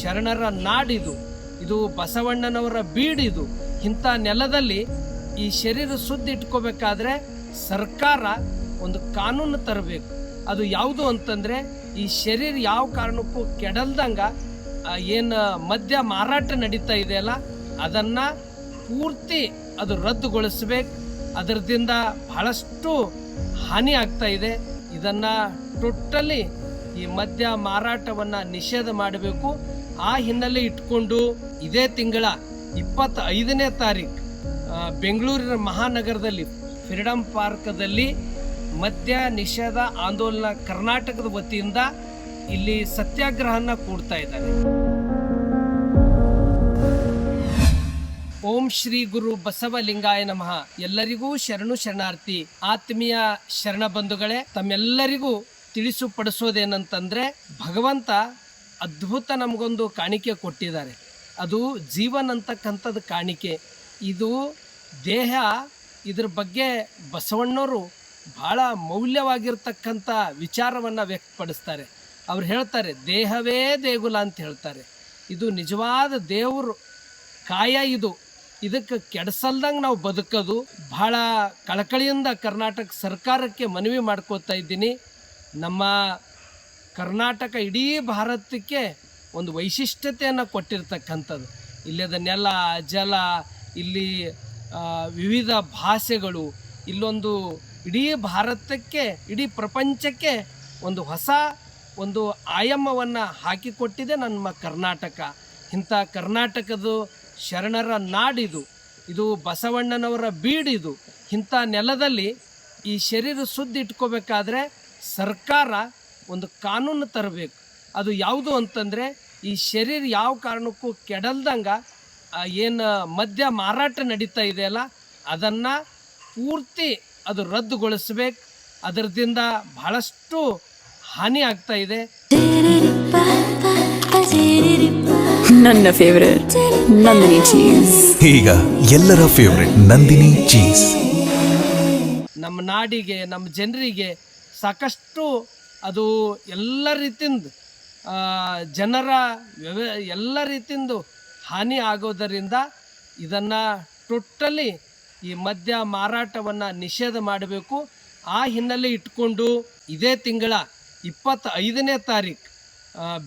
ಶರಣರ ನಾಡಿದು, ಇದು ಬಸವಣ್ಣನವರ ಬೀಡಿದು, ಇಂಥ ನೆಲದಲ್ಲಿ ಈ ಶರೀರ ಸುದ್ದಿ ಇಟ್ಕೋಬೇಕಾದ್ರೆ ಸರ್ಕಾರ ಒಂದು ಕಾನೂನು ತರಬೇಕು. ಅದು ಯಾವುದು ಅಂತಂದ್ರೆ ಈ ಶರೀರ ಯಾವ ಕಾರಣಕ್ಕೂ ಕೆಡಲ್ದಂಗ ಏನು ಮದ್ಯ ಮಾರಾಟ ನಡೀತಾ ಇದೆಯಲ್ಲ ಅದನ್ನ ಪೂರ್ತಿ ಅದು ರದ್ದುಗೊಳಿಸ್ಬೇಕು. ಅದರದಿಂದ ಬಹಳಷ್ಟು ಹಾನಿ ಆಗ್ತಾ ಇದೆ. ಇದನ್ನ ಟೋಟಲಿ ಈ ಮದ್ಯ ಮಾರಾಟವನ್ನ ನಿಷೇಧ ಮಾಡಬೇಕು. ಆ ಹಿನ್ನೆಲೆ ಇಟ್ಕೊಂಡು ಇದೇ ತಿಂಗಳ ಇಪ್ಪತ್ತ ಐದನೇ ತಾರೀಕು ಬೆಂಗಳೂರಿನ ಮಹಾನಗರದಲ್ಲಿ ಫ್ರೀಡಮ್ ಪಾರ್ಕದಲ್ಲಿ ಮದ್ಯ ನಿಷೇಧ ಆಂದೋಲನ ಕರ್ನಾಟಕದ ವತಿಯಿಂದ ಇಲ್ಲಿ ಸತ್ಯಾಗ್ರಹನ ಕೂಡ್ತಾ ಇದ್ದಾರೆ. ಓಂ ಶ್ರೀ ಗುರು ಬಸವಲಿಂಗಾಯ ನಮಃ. ಎಲ್ಲರಿಗೂ ಶರಣು ಶರಣಾರ್ಥಿ, ಆತ್ಮೀಯ ಶರಣ ಬಂಧುಗಳೇ, ತಮ್ಮೆಲ್ಲರಿಗೂ ತಿಳಿಸು ಪಡಿಸೋದೇನಂತಂದ್ರೆ ಭಗವಂತ ಅದ್ಭುತ ನಮಗೊಂದು ಕಾಣಿಕೆ ಕೊಟ್ಟಿದ್ದಾರೆ. ಅದು ಜೀವನ್ ಅಂತಕ್ಕಂಥದ್ದು ಕಾಣಿಕೆ. ಇದು ದೇಹ, ಇದ್ರ ಬಗ್ಗೆ ಬಸವಣ್ಣವರು ಬಹಳ ಮೌಲ್ಯವಾಗಿರ್ತಕ್ಕಂಥ ವಿಚಾರವನ್ನು ವ್ಯಕ್ತಪಡಿಸ್ತಾರೆ. ಅವ್ರು ಹೇಳ್ತಾರೆ, ದೇಹವೇ ದೇಗುಲ ಅಂತ ಹೇಳ್ತಾರೆ. ಇದು ನಿಜವಾದ ದೇವರು ಕಾಯ ಇದು. ಇದಕ್ಕೆ ಕೆಡಿಸಲ್ದಂಗೆ ನಾವು ಬದುಕೋದು. ಬಹಳ ಕಳಕಳಿಯಿಂದ ಕರ್ನಾಟಕ ಸರ್ಕಾರಕ್ಕೆ ಮನವಿ ಮಾಡ್ಕೋತಾ ಇದ್ದೀನಿ. ನಮ್ಮ ಕರ್ನಾಟಕ ಇಡೀ ಭಾರತಕ್ಕೆ ಒಂದು ವೈಶಿಷ್ಟ್ಯತೆಯನ್ನು ಕೊಟ್ಟಿರ್ತಕ್ಕಂಥದ್ದು. ಇಲ್ಲದ ನೆಲ ಜಲ, ಇಲ್ಲಿ ವಿವಿಧ ಭಾಷೆಗಳು, ಇಲ್ಲೊಂದು ಇಡೀ ಭಾರತಕ್ಕೆ, ಇಡೀ ಪ್ರಪಂಚಕ್ಕೆ ಒಂದು ಹೊಸ ಒಂದು ಆಯಾಮವನ್ನು ಹಾಕಿಕೊಟ್ಟಿದೆ ನಮ್ಮ ಕರ್ನಾಟಕ. ಇಂಥ ಕರ್ನಾಟಕದ ಶರಣರ ನಾಡಿದು. ಇದು ಬಸವಣ್ಣನವರ ಬೀಡಿದು. ಇಂಥ ನೆಲದಲ್ಲಿ ಈ ಶರೀರ ಸುದ್ದಿ ಇಟ್ಕೋಬೇಕಾದ್ರೆ ಸರ್ಕಾರ ಒಂದು ಕಾನೂನು ತರಬೇಕು. ಅದು ಯಾವುದು ಅಂತಂದರೆ ಈ ಶರೀರ ಯಾವ ಕಾರಣಕ್ಕೂ ಕೆಡಲ್ದಂಗ ಏನು ಮದ್ಯ ಮಾರಾಟ ನಡೀತಾ ಇದೆಯಲ್ಲ ಅದನ್ನು ಪೂರ್ತಿ ಅದು ರದ್ದುಗೊಳಿಸ್ಬೇಕು. ಅದರದಿಂದ ಬಹಳಷ್ಟು ಹಾನಿ ಆಗ್ತಾ ಇದೆ. ನನ್ನ ಫೇವರೇಟ್ ನಂದಿನಿ ಚೀಸ್ ಈಗ ಎಲ್ಲರ ಫೇವರೆಟ್ ನಂದಿನಿ ಚೀಸ್ ನಮ್ಮ ನಾಡಿಗೆ ನಮ್ಮ ಜನರಿಗೆ ಸಾಕಷ್ಟು ಅದು ಎಲ್ಲ ರೀತಿಯಿಂದ ಜನರ ವ್ಯವ, ಎಲ್ಲ ರೀತಿಯಿಂದ ಹಾನಿ ಆಗೋದರಿಂದ ಇದನ್ನು ಟೋಟಲಿ ಈ ಮದ್ಯ ಮಾರಾಟವನ್ನು ನಿಷೇಧ ಮಾಡಬೇಕು. ಆ ಹಿನ್ನೆಲೆ ಇಟ್ಕೊಂಡು ಇದೇ ತಿಂಗಳ ಇಪ್ಪತ್ತ ಐದನೇ ತಾರೀಕು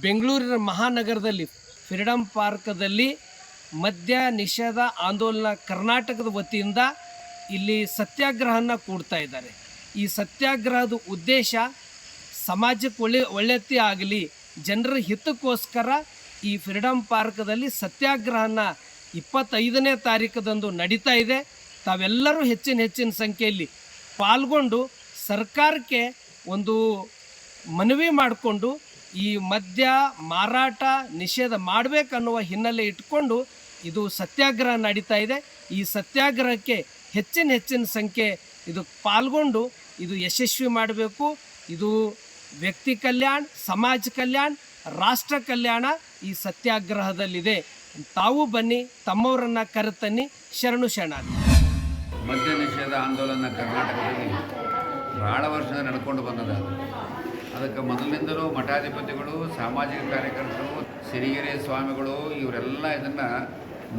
ಬೆಂಗಳೂರಿನ ಮಹಾನಗರದಲ್ಲಿ, ಫ್ರೀಡಂ ಪಾರ್ಕದಲ್ಲಿ ಮದ್ಯ ನಿಷೇಧ ಆಂದೋಲನ ಕರ್ನಾಟಕದ ವತಿಯಿಂದ ಇಲ್ಲಿ ಸತ್ಯಾಗ್ರಹನ ಕೂಡ್ತಾ ಇದ್ದಾರೆ. ಈ ಸತ್ಯಾಗ್ರಹದ ಉದ್ದೇಶ ಸಮಾಜಕ್ಕೆ ಒಳ್ಳೆ ಒಳ್ಳೆತ್ತಿ ಆಗಲಿ, ಜನರ ಹಿತಕ್ಕೋಸ್ಕರ ಈ ಫ್ರೀಡಮ್ ಪಾರ್ಕ್ದಲ್ಲಿ ಸತ್ಯಾಗ್ರಹನ ಇಪ್ಪತ್ತೈದನೇ ತಾರೀಕದಂದು ನಡೀತಾ ಇದೆ. ತಾವೆಲ್ಲರೂ ಹೆಚ್ಚಿನ ಹೆಚ್ಚಿನ ಸಂಖ್ಯೆಯಲ್ಲಿ ಪಾಲ್ಗೊಂಡು ಸರ್ಕಾರಕ್ಕೆ ಒಂದು ಮನವಿ ಮಾಡಿಕೊಂಡು ಈ ಮದ್ಯ, ಮಾರಾಟ ನಿಷೇಧ ಮಾಡಬೇಕನ್ನುವ ಹಿನ್ನೆಲೆ ಇಟ್ಕೊಂಡು ಇದು ಸತ್ಯಾಗ್ರಹ ನಡೀತಾ ಇದೆ. ಈ ಸತ್ಯಾಗ್ರಹಕ್ಕೆ ಹೆಚ್ಚಿನ ಹೆಚ್ಚಿನ ಸಂಖ್ಯೆ ಇದು ಪಾಲ್ಗೊಂಡು ಇದು ಯಶಸ್ವಿ ಮಾಡಬೇಕು. ಇದು ವ್ಯಕ್ತಿ ಕಲ್ಯಾಣ, ಸಮಾಜ ಕಲ್ಯಾಣ, ರಾಷ್ಟ್ರ ಕಲ್ಯಾಣ ಈ ಸತ್ಯಾಗ್ರಹದಲ್ಲಿದೆ. ತಾವು ಬನ್ನಿ, ತಮ್ಮವರನ್ನ ಕರೆತನ್ನಿ, ಶರಣು ಶರಣಾರ್ಥಿ ಮದ್ಯ ನಿಷೇಧ ಆಂದೋಲನ ಕರ್ನಾಟಕದಲ್ಲಿ ಬಹಳ ವರ್ಷದ ನಡ್ಕೊಂಡು ಬಂದದ ಅದಕ್ಕೆ ಮೊದಲಿನಿಂದಲೂ ಮಠಾಧಿಪತಿಗಳು, ಸಾಮಾಜಿಕ ಕಾರ್ಯಕರ್ತರು, ಸಿರಿಗೆರೆ ಸ್ವಾಮಿಗಳು, ಇವರೆಲ್ಲ ಇದನ್ನು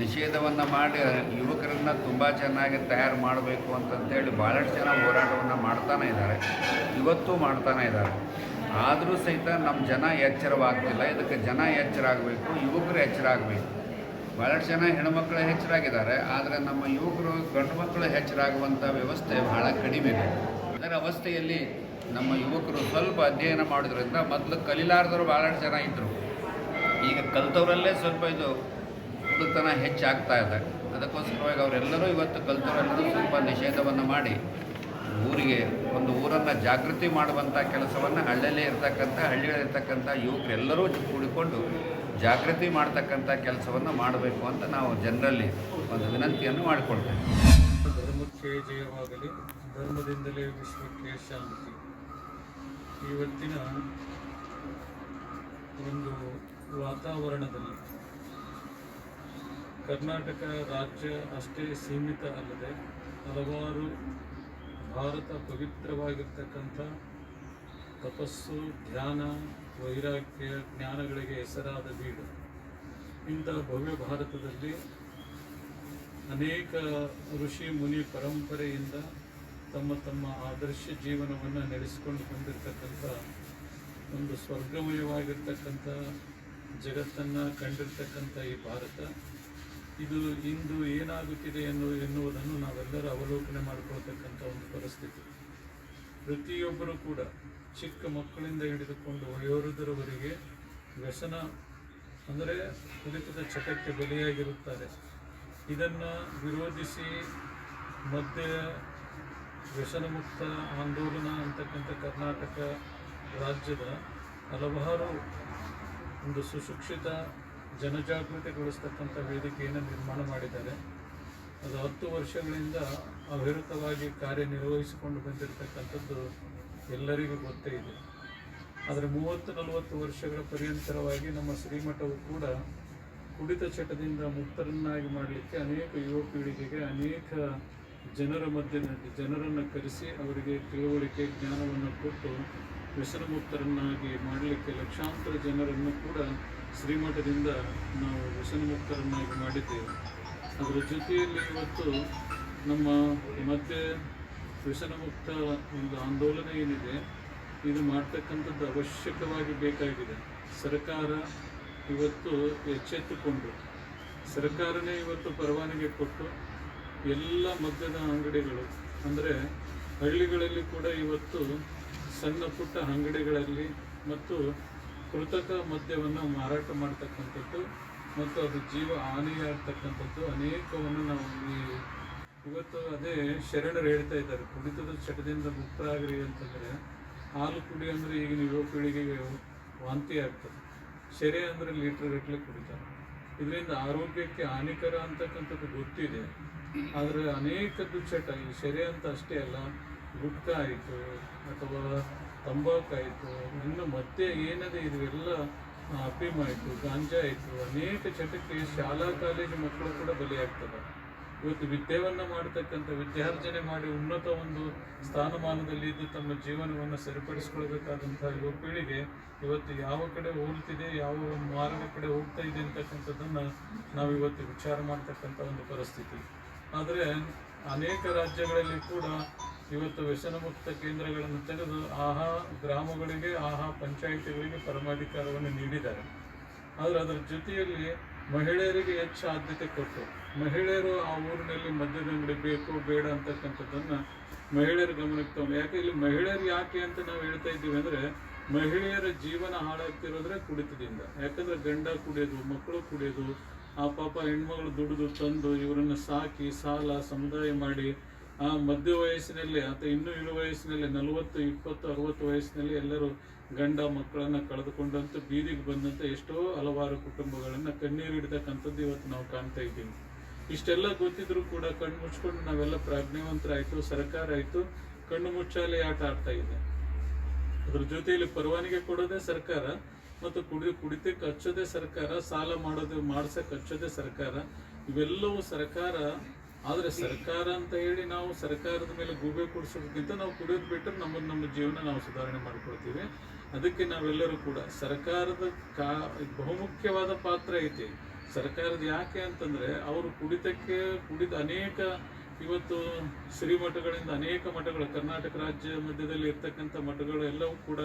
ನಿಷೇಧವನ್ನು ಮಾಡಿ, ಯುವಕರನ್ನ ತುಂಬ ಚೆನ್ನಾಗಿ ತಯಾರು ಮಾಡಬೇಕು ಅಂತಂತೇಳಿ ಭಾಳಷ್ಟು ಜನ ಹೋರಾಟವನ್ನು ಮಾಡ್ತಾನೆ ಇದ್ದಾರೆ. ಇವತ್ತು ಮಾಡ್ತಾನೆ ಇದ್ದಾರೆ. ಆದರೂ ಸಹಿತ ನಮ್ಮ ಜನ ಎಚ್ಚರವಾಗ್ತಿಲ್ಲ. ಇದಕ್ಕೆ ಜನ ಎಚ್ಚರ ಆಗಬೇಕು ಯುವಕರು ಎಚ್ಚರ ಆಗಬೇಕು ಭಾಳಷ್ಟು ಜನ ಹೆಣ್ಮಕ್ಳು ಹೆಚ್ಚರಾಗಿದ್ದಾರೆ ಆದರೆ ನಮ್ಮ ಯುವಕರು ಗಂಡು ಮಕ್ಕಳು ಹೆಚ್ಚರಾಗುವಂಥ ವ್ಯವಸ್ಥೆ ಬಹಳ ಕಡಿಮೆ ಇದೆ. ಅದರ ಅವಸ್ಥೆಯಲ್ಲಿ ನಮ್ಮ ಯುವಕರು ಸ್ವಲ್ಪ ಅಧ್ಯಯನ ಮಾಡೋದ್ರಿಂದ ಮೊದಲು ಕಲಿಲಾರ್ದವರು ಭಾಳಷ್ಟು ಜನ ಇದ್ದರು ಈಗ ಕಲ್ತವರಲ್ಲೇ ಸ್ವಲ್ಪ ಇದು ಹುಡುಗತನ ಹೆಚ್ಚಾಗ್ತಾ ಇದೆ. ಅದಕ್ಕೋಸ್ಕರವಾಗಿ ಅವರೆಲ್ಲರೂ ಇವತ್ತು ಕಲ್ತವರೆಲ್ಲರೂ ಸ್ವಲ್ಪ ನಿಷೇಧವನ್ನು ಮಾಡಿ, ಊರಿಗೆ ಒಂದು ಊರನ್ನು ಜಾಗೃತಿ ಮಾಡುವಂಥ ಕೆಲಸವನ್ನು ಹಳ್ಳಿಯಲ್ಲೇ ಇರ್ತಕ್ಕಂಥ ಹಳ್ಳಿಗಳಿರ್ತಕ್ಕಂಥ ಯುವಕರೆಲ್ಲರೂ ಕೂಡಿಕೊಂಡು ಜಾಗೃತಿ ಮಾಡ್ತಕ್ಕಂಥ ಕೆಲಸವನ್ನು ಮಾಡಬೇಕು ಅಂತ ನಾವು ಜನರಲ್ಲಿ ಒಂದು ವಿನಂತಿಯನ್ನು ಮಾಡಿಕೊಳ್ತೇವೆ. ಧರ್ಮಕ್ಕೆ ಜಯವಾಗಲಿ ಧರ್ಮದಿಂದಲೇ ವಿಶ್ವಕ್ಕೆ ಶಾಂತಿ. ಇವತ್ತಿನ ಒಂದು ವಾತಾವರಣದಲ್ಲಿ ಕರ್ನಾಟಕ ರಾಜ್ಯ ಅಷ್ಟೇ ಸೀಮಿತ ಅಲ್ಲದೆ ಹಲವಾರು ಭಾರತ ಪವಿತ್ರವಾಗಿರ್ತಕ್ಕಂಥ ತಪಸ್ಸು, ಧ್ಯಾನ, ವೈರಾಗ್ಯ, ಜ್ಞಾನಗಳಿಗೆ ಹೆಸರಾದ ಬೀಡು. ಇಂಥ ಭವ್ಯ ಭಾರತದಲ್ಲಿ ಅನೇಕ ಋಷಿ, ಮುನಿ ಪರಂಪರೆಯಿಂದ ತಮ್ಮ ತಮ್ಮ ಆದರ್ಶ ಜೀವನವನ್ನು ನಡೆಸಿಕೊಂಡು ಬಂದಿರತಕ್ಕಂಥ ಒಂದು ಸ್ವರ್ಗಮಯವಾಗಿರ್ತಕ್ಕಂಥ ಜಗತ್ತನ್ನು ಕಂಡಿರ್ತಕ್ಕಂಥ ಈ ಭಾರತ. ಇದು ಇಂದು ಏನಾಗುತ್ತಿದೆ ಎನ್ನು, ಎನ್ನುವುದನ್ನು ನಾವೆಲ್ಲರೂ ಅವಲೋಕನೆ ಮಾಡಿಕೊಳ್ತಕ್ಕಂಥ ಒಂದು ಪರಿಸ್ಥಿತಿ. ಪ್ರತಿಯೊಬ್ಬರೂ ಕೂಡ ಚಿಕ್ಕ ಮಕ್ಕಳಿಂದ ಹಿಡಿದುಕೊಂಡು ವಯೋವೃದ್ಧರವರೆಗೆ ವ್ಯಸನ, ಅಂದರೆ ಕುಡಿತದ ಚಟಕ್ಕೆ ಬಲಿಯಾಗಿರುತ್ತಾರೆ. ಇದನ್ನು ವಿರೋಧಿಸಿ ಮಧ್ಯ ವ್ಯಸನಮುಕ್ತ ಆಂದೋಲನ ಅಂತಕ್ಕಂಥ ಕರ್ನಾಟಕ ರಾಜ್ಯದ ಹಲವಾರು ಒಂದು ಸುಶಿಕ್ಷಿತ ಜನಜಾಗೃತಿಗೊಳಿಸ್ತಕ್ಕಂಥ ವೇದಿಕೆಯನ್ನು ನಿರ್ಮಾಣ ಮಾಡಿದ್ದಾರೆ. ಅದು ಹತ್ತು ವರ್ಷಗಳಿಂದ ಅವಿರತವಾಗಿ ಕಾರ್ಯನಿರ್ವಹಿಸಿಕೊಂಡು ಬಂದಿರತಕ್ಕಂಥದ್ದು ಎಲ್ಲರಿಗೂ ಗೊತ್ತೇ ಇದೆ. ಆದರೆ ಮೂವತ್ತು ನಲವತ್ತು ವರ್ಷಗಳ ಪರ್ಯಂತರವಾಗಿ ನಮ್ಮ ಶ್ರೀಮಠವು ಕೂಡ ಕುಡಿತ ಚಟದಿಂದ ಮುಕ್ತರನ್ನಾಗಿ ಮಾಡಲಿಕ್ಕೆ ಅನೇಕ ಯುವ ಪೀಳಿಗೆಗೆ ಅನೇಕ ಜನರ ಮಧ್ಯದಲ್ಲಿ ಜನರನ್ನು ಕರೆಸಿ ಅವರಿಗೆ ತಿಳುವಳಿಕೆ, ಜ್ಞಾನವನ್ನು ಕೊಟ್ಟು ವ್ಯಸನ ಮುಕ್ತರನ್ನಾಗಿ ಮಾಡಲಿಕ್ಕೆ ಲಕ್ಷಾಂತರ ಜನರನ್ನು ಕೂಡ ಶ್ರೀಮಠದಿಂದ ನಾವು ವ್ಯಸನ ಮುಕ್ತರನ್ನಾಗಿ ಮಾಡಿದ್ದೇವೆ. ಅದರ ಜೊತೆಯಲ್ಲಿ ಇವತ್ತು ನಮ್ಮ ಮತ್ತೆ ವ್ಯಸನ ಮುಕ್ತ ಒಂದು ಆಂದೋಲನ ಏನಿದೆ, ಇದು ಮಾಡ್ತಕ್ಕಂಥದ್ದು ಅವಶ್ಯಕವಾಗಿ ಬೇಕಾಗಿದೆ. ಸರ್ಕಾರ ಇವತ್ತು ಎಚ್ಚೆತ್ತುಕೊಂಡು, ಸರ್ಕಾರನೇ ಇವತ್ತು ಪರವಾನಗಿ ಕೊಟ್ಟು ಎಲ್ಲ ಮದ್ಯದ ಅಂಗಡಿಗಳು, ಅಂದರೆ ಹಳ್ಳಿಗಳಲ್ಲಿ ಕೂಡ ಇವತ್ತು ಸಣ್ಣ ಪುಟ್ಟ ಅಂಗಡಿಗಳಲ್ಲಿ ಮತ್ತು ಕೃತಕ ಮದ್ಯವನ್ನು ಮಾರಾಟ ಮಾಡ್ತಕ್ಕಂಥದ್ದು ಮತ್ತು ಅದು ಜೀವ ಹಾನಿಯಾಗ್ತಕ್ಕಂಥದ್ದು ಅನೇಕವನ್ನು ನಾವು ಇವತ್ತು ಅದೇ ಶರಣರು ಹೇಳ್ತಾ ಇದ್ದಾರೆ, ಕುಡಿತದ ಚಟದಿಂದ ಮುಕ್ತರಾಗ್ರಿ ಅಂತಂದರೆ ಹಾಲು ಕುಡಿ ಅಂದರೆ ಈಗಿನ ಯುವ ಪೀಳಿಗೆಗೆ ವಾಂತಿ ಆಗ್ತದೆ. ಶೆರೆ ಅಂದರೆ ಲೀಟ್ರ್ ಗಟ್ಟಲೆ ಕುಡಿತಾರೆ. ಇದರಿಂದ ಆರೋಗ್ಯಕ್ಕೆ ಹಾನಿಕರ ಅಂತಕ್ಕಂಥದ್ದು ಗೊತ್ತಿದೆ. ಆದರೆ ಅನೇಕ ಚಟ, ಈ ಶೆರೆ ಅಂತ ಅಷ್ಟೇ ಅಲ್ಲ, ಗುಟ್ಕಾ ಆಯಿತು ಅಥವಾ ತಂಬಾಕು ಆಯಿತು ಇನ್ನು ಮತ್ತೆ ಏನದೇ ಅಫೀಮ್ ಆಯಿತು ಗಾಂಜಾ ಆಯಿತು ಅನೇಕ ಚಟಕ್ಕೆ ಶಾಲಾ ಕಾಲೇಜು ಮಕ್ಕಳು ಕೂಡ ಬಲಿಯಾಗ್ತದೆ ಇವತ್ತು ವಿದ್ಯೆಯನ್ನು ಮಾಡತಕ್ಕಂಥ ವಿದ್ಯಾರ್ಜನೆ ಮಾಡಿ ಉನ್ನತ ಒಂದು ಸ್ಥಾನಮಾನದಲ್ಲಿ ಇದ್ದು ತಮ್ಮ ಜೀವನವನ್ನು ಸರಿಪಡಿಸ್ಕೊಳ್ಬೇಕಾದಂಥ ಯುವ ಪೀಳಿಗೆ ಇವತ್ತು ಯಾವ ಕಡೆ ಹೋಗ್ತಿದೆ, ಯಾವ ಮಾರ್ಗ ಕಡೆ ಹೋಗ್ತಾ ಇದೆ ಅಂತಕ್ಕಂಥದ್ದನ್ನು ನಾವು ಇವತ್ತು ವಿಚಾರ ಮಾಡ್ತಕ್ಕಂಥ ಒಂದು ಪರಿಸ್ಥಿತಿ. ಆದರೆ ಅನೇಕ ರಾಜ್ಯಗಳಲ್ಲಿ ಕೂಡ ಇವತ್ತು ವ್ಯಸನಮುಕ್ತ ಕೇಂದ್ರಗಳನ್ನು ತೆಗೆದು ಆಹಾ ಗ್ರಾಮಗಳಿಗೆ, ಆಹಾ ಪಂಚಾಯಿತಿಗಳಿಗೆ ಪರಮಾಧಿಕಾರವನ್ನು ನೀಡಿದ್ದಾರೆ. ಆದರೆ ಅದರ ಜೊತೆಯಲ್ಲಿ ಮಹಿಳೆಯರಿಗೆ ಹೆಚ್ಚು ಆದ್ಯತೆ ಕೊಟ್ಟು, ಮಹಿಳೆಯರು ಆ ಊರಿನಲ್ಲಿ ಮದ್ಯದ ಅಂಗಡಿ ಬೇಕು, ಬೇಡ ಅಂತಕ್ಕಂಥದ್ದನ್ನು ಮಹಿಳೆಯರ ಗಮನಕ್ಕೆ ತಗೊಂಡು, ಯಾಕೆ ಇಲ್ಲಿ ಮಹಿಳೆಯರು ಯಾಕೆ ಅಂತ ನಾವು ಹೇಳ್ತಾ ಇದ್ದೀವಿ ಅಂದರೆ ಮಹಿಳೆಯರ ಜೀವನ ಹಾಳಾಗ್ತಿರೋದ್ರೆ ಕುಡಿತದಿಂದ. ಯಾಕಂದ್ರೆ ಗಂಡ ಕುಡಿಯೋದು, ಮಕ್ಕಳು ಕುಡಿಯೋದು, ಆ ಪಾಪ ಹೆಣ್ಮಗಳು ದುಡಿದು ತಂದು ಇವರನ್ನು ಸಾಕಿ ಸಾಲ, ಸಮುದಾಯ ಮಾಡಿ ಆ ಮಧ್ಯ ವಯಸ್ಸಿನಲ್ಲಿ ಅಥವಾ ಇನ್ನೂ ಇಳು ವಯಸ್ಸಿನಲ್ಲಿ ನಲವತ್ತು, ಇಪ್ಪತ್ತು, ಅರವತ್ತು ವಯಸ್ಸಿನಲ್ಲಿ ಎಲ್ಲರೂ ಗಂಡ ಮಕ್ಕಳನ್ನು ಕಳೆದುಕೊಂಡಂತ ಬೀದಿಗೆ ಬಂದಂಥ ಎಷ್ಟೋ ಹಲವಾರು ಕುಟುಂಬಗಳನ್ನು ಕಣ್ಣೀರಿಡ್ತಕ್ಕಂಥದ್ದು ಇವತ್ತು ನಾವು ಕಾಣ್ತಾ ಇದ್ದೀವಿ. ಇಷ್ಟೆಲ್ಲ ಗೊತ್ತಿದ್ರು ಕೂಡ ಕಣ್ಣು ಮುಚ್ಕೊಂಡು ನಾವೆಲ್ಲ ಪ್ರಾಜ್ಞಾವಂತರಾಯಿತು ಸರ್ಕಾರ ಆಯಿತು ಕಣ್ಣು ಮುಚ್ಚಾಲೆ ಆಟ ಆಡ್ತಾ ಇದೆ ಅದ್ರ ಜೊತೆಯಲ್ಲಿ ಪರವಾನಿಗೆ ಕೊಡೋದೇ ಸರ್ಕಾರ ಮತ್ತು ಕುಡಿ ಕುಡಿತಕ್ಕೆ ಹಚ್ಚೋದೇ ಸರ್ಕಾರ, ಸಾಲ ಮಾಡೋದು ಮಾಡ್ಸಕ್ಕೆ ಹಚ್ಚೋದೇ ಸರ್ಕಾರ. ಇವೆಲ್ಲವೂ ಸರ್ಕಾರ ಆದರೆ ಸರ್ಕಾರ ಅಂತ ಹೇಳಿ ನಾವು ಸರ್ಕಾರದ ಮೇಲೆ ಗೂಬೆ ಕೊಡಿಸೋದಕ್ಕಿಂತ ನಾವು ಕುಡಿಯೋದು ಬಿಟ್ಟರೆ ನಮ್ಮ ನಮ್ಮ ಜೀವನ ನಾವು ಸುಧಾರಣೆ ಮಾಡ್ಕೊಳ್ತೀವಿ. ಅದಕ್ಕೆ ನಾವೆಲ್ಲರೂ ಕೂಡ ಸರ್ಕಾರದ ಕಾ, ಬಹುಮುಖ್ಯವಾದ ಪಾತ್ರ ಐತಿ. ಸರ್ಕಾರದ ಯಾಕೆ ಅಂತಂದರೆ ಅವರು ಕುಡಿತಕ್ಕೆ, ಕುಡಿದ ಅನೇಕ ಇವತ್ತು ಶ್ರೀಮಠಗಳಿಂದ ಅನೇಕ ಮಠಗಳು, ಕರ್ನಾಟಕ ರಾಜ್ಯ ಮಧ್ಯದಲ್ಲಿ ಇರ್ತಕ್ಕಂಥ ಮಠಗಳು ಎಲ್ಲವೂ ಕೂಡ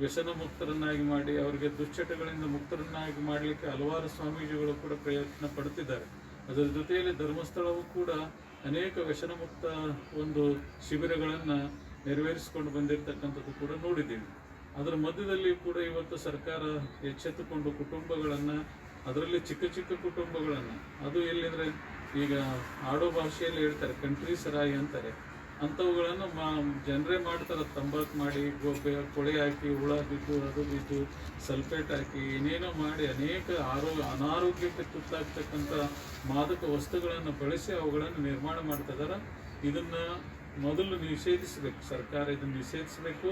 ವ್ಯಸನ ಮುಕ್ತರನ್ನಾಗಿ ಮಾಡಿ, ಅವರಿಗೆ ದುಶ್ಚಟಗಳಿಂದ ಮುಕ್ತರನ್ನಾಗಿ ಮಾಡಲಿಕ್ಕೆ ಹಲವಾರು ಸ್ವಾಮೀಜಿಗಳು ಕೂಡ ಪ್ರಯತ್ನ ಪಡುತ್ತಿದ್ದಾರೆ ಅದರ ಜೊತೆಯಲ್ಲಿ ಧರ್ಮಸ್ಥಳವು ಕೂಡ ಅನೇಕ ವ್ಯಸನ ಮುಕ್ತ ಒಂದು ಶಿಬಿರಗಳನ್ನು ನೆರವೇರಿಸಿಕೊಂಡು ಬಂದಿರತಕ್ಕಂಥದ್ದು ಕೂಡ ನೋಡಿದ್ದೀವಿ. ಅದರ ಮಧ್ಯದಲ್ಲಿ ಕೂಡ ಇವತ್ತು ಸರ್ಕಾರ ಎಚ್ಚೆತ್ತುಕೊಂಡು ಕುಟುಂಬಗಳನ್ನು, ಅದರಲ್ಲಿ ಚಿಕ್ಕ ಚಿಕ್ಕ ಕುಟುಂಬಗಳನ್ನು, ಅದು ಎಲ್ಲಿಂದರೆ ಈಗ ಆಡೋ ಭಾಷೆಯಲ್ಲಿ ಹೇಳ್ತಾರೆ ಕಂಟ್ರಿ ಸರಾಯಿ ಅಂತಾರೆ. ಅಂಥವುಗಳನ್ನು ಮಾ, ಜನರೇ ಮಾಡ್ತಾರೆ. ತಂಬಾಕು ಮಾಡಿ ಗೊಬ್ಬೆ ಕೊಳೆ ಹಾಕಿ, ಹುಳ ಬಿದ್ದು ಅದು ಬಿದ್ದು, ಸಲ್ಫೇಟ್ ಹಾಕಿ, ಏನೇನೋ ಮಾಡಿ ಅನೇಕ ಆರೋಗ್ಯ, ಅನಾರೋಗ್ಯಕ್ಕೆ ತುತ್ತಾಗ್ತಕ್ಕಂಥ ಮಾದಕ ವಸ್ತುಗಳನ್ನು ಬಳಸಿ ಅವುಗಳನ್ನು ನಿರ್ಮಾಣ ಮಾಡ್ತಿದ್ದಾರೆ ಇದನ್ನು ಮೊದಲು ನಿಷೇಧಿಸಬೇಕು. ಸರ್ಕಾರ ಇದನ್ನು ನಿಷೇಧಿಸಬೇಕು.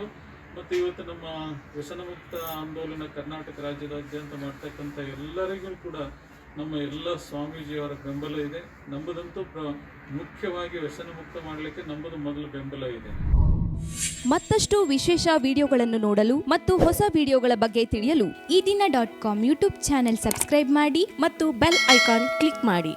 ಮತ್ತು ಇವತ್ತು ನಮ್ಮ ವ್ಯಸನಮುಕ್ತ ಆಂದೋಲನ ಕರ್ನಾಟಕ ರಾಜ್ಯದಾದ್ಯಂತ ಮಾಡ್ತಕ್ಕಂಥ ಎಲ್ಲರಿಗೂ ಕೂಡ ನಮ್ಮ ಎಲ್ಲ ಸ್ವಾಮೀಜಿಯವರ ಬೆಂಬಲ ಇದೆ. ನಮ್ಮದಂತೂ ಪ್ರ ಮುಖ್ಯವಾಗಿ ವ್ಯಸನ ಮುಕ್ತ ಮಾಡಲಿಕ್ಕೆ ನಮ್ಮದು ಮೊದಲು ಬೆಂಬಲ ಇದೆ. ಮತ್ತಷ್ಟು ವಿಶೇಷ ವಿಡಿಯೋಗಳನ್ನು ನೋಡಲು ಮತ್ತು ಹೊಸ ವಿಡಿಯೋಗಳ ಬಗ್ಗೆ ತಿಳಿಯಲು Ee Dina dot com YouTube channel subscribe ಮಾಡಿ ಮತ್ತು ಬೆಲ್ ಐಕಾನ್ ಕ್ಲಿಕ್ ಮಾಡಿ.